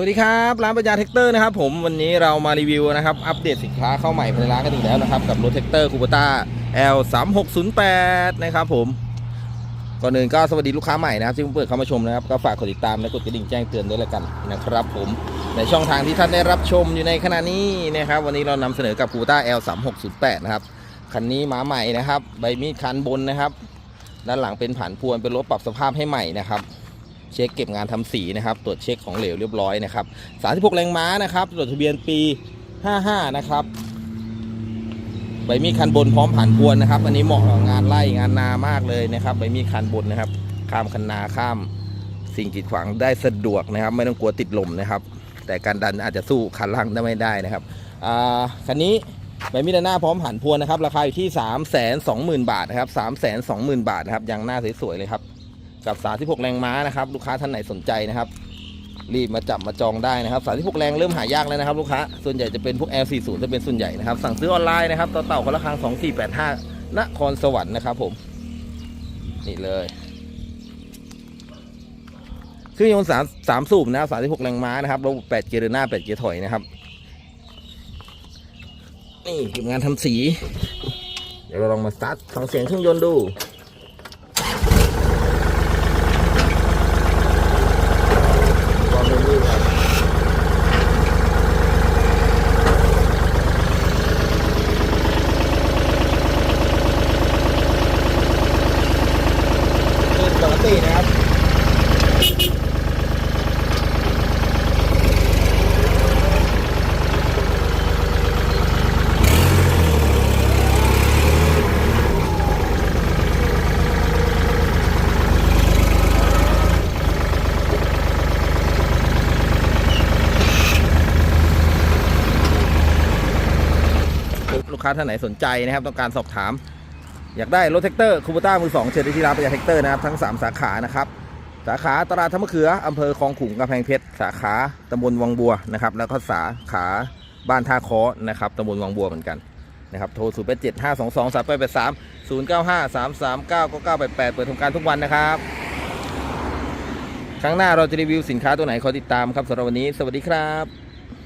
วัสดีครับ ร้านปัญญาเทคเตอร์นะครับผมวันนี้เรามารีวิวนะครับ อัปเดตสินค้าเข้าใหม่ภายในร้านกันอีกแล้วนะครับ กับรถเทคเตอร์คูปต้า L 3 6 0 8นะครับผม ก่อนอื่นก็สวัสดีลูกค้าใหม่นะครับที่เพิ่งเปิดเข้ามาชมนะครับ ก็ฝากกดติดตามและกดกระดิ่งแจ้งเตือนด้วยละกันนะครับผมในช่องทางที่ท่านได้รับชมอยู่ในขณะนี้นะครับ วันนี้เรานำเสนอกับคูปต้า L 3 6 0 8นะครับคันนี้มาใหม่นะครับ ใบมีดคันบนนะครับ ด้านหลังเป็นผ่านพวนเป็นรถปรับสภาพให้ใหม่นะครับ เช็คเก็บงานทำสีนะครับ ตรวจเช็คของเหลวเรียบร้อยนะครับ36แรงม้านะครับจดทะเบียนปี 55 นะครับใบมีดคันบนพร้อมผ่านพวนนะครับ อันนี้เหมาะกับงานไร่งานนามากเลยนะครับใบมีดคันบนนะครับ ข้ามคันนาข้าม สิ่งกีดขวางได้สะดวกนะครับ ไม่ต้องกลัวติดลมนะครับ แต่การดันอาจจะสู้คันล่างได้ไม่ได้นะครับอ่าคันนี้ใบมีด้านหน้าพร้อมผ่านพวนนะครับ ราคาอยู่ที่ 3 2 0 0 0 0 บาทนะครับ 3 2 0 0 0 0 บาทนะครับยางหน้าสวยๆเลยครับ กับ 36 แรงม้านะครับ ลูกค้าท่านไหนสนใจนะครับ รีบมาจับมาจองได้นะครับ 36 แรงเริ่มหายากแล้วนะครับ ลูกค้า ส่วนใหญ่จะเป็นพวก L40 จะเป็นส่วนใหญ่นะครับ สั่งซื้อออนไลน์นะครับต่อเต่าคนละครั้ง2485นครสวรรค์นะครับผม นี่เลยเครื่องยนต์สามสามสูบนะครับ36 แรงม้านะครับระบบ8เกียร์หน้า 8 เกียร์ถอยนะครับ นี่เก็บงานทำสี เดี๋ยวเราลองมาสตาร์ทฟังเสียงเครื่องยนต์ดู ความเร็วดีครับ ขึ้นปกตินะครับลูกค้าท่านไหนสนใจนะครับ ต้องการสอบถาม อยากได้รถแท็กเตอร์คูปต้ามือสองเชิญได้ที่ร้านประหยัดแท็กเตอร์นะครับทั้ง 3 สาขานะครับสาขาตลาดท่ามะเขืออำเภอคลองขุงกำแพงเพชรสาขาตำบลวังบัวนะครับแล้วก็สาขาบ้านท่าคอนะครับตำบลวังบัวเหมือนกันนะครับโทร 0 8 7 5 2 2 3 8 8 3 0 9 5 3 3 9 9 9 8 8 เปิดทำการทุกวันนะครับ ครั้งหน้าเราจะรีวิวสินค้าตัวไหนขอติดตามครับสำหรับวันนี้ สวัสดีครับ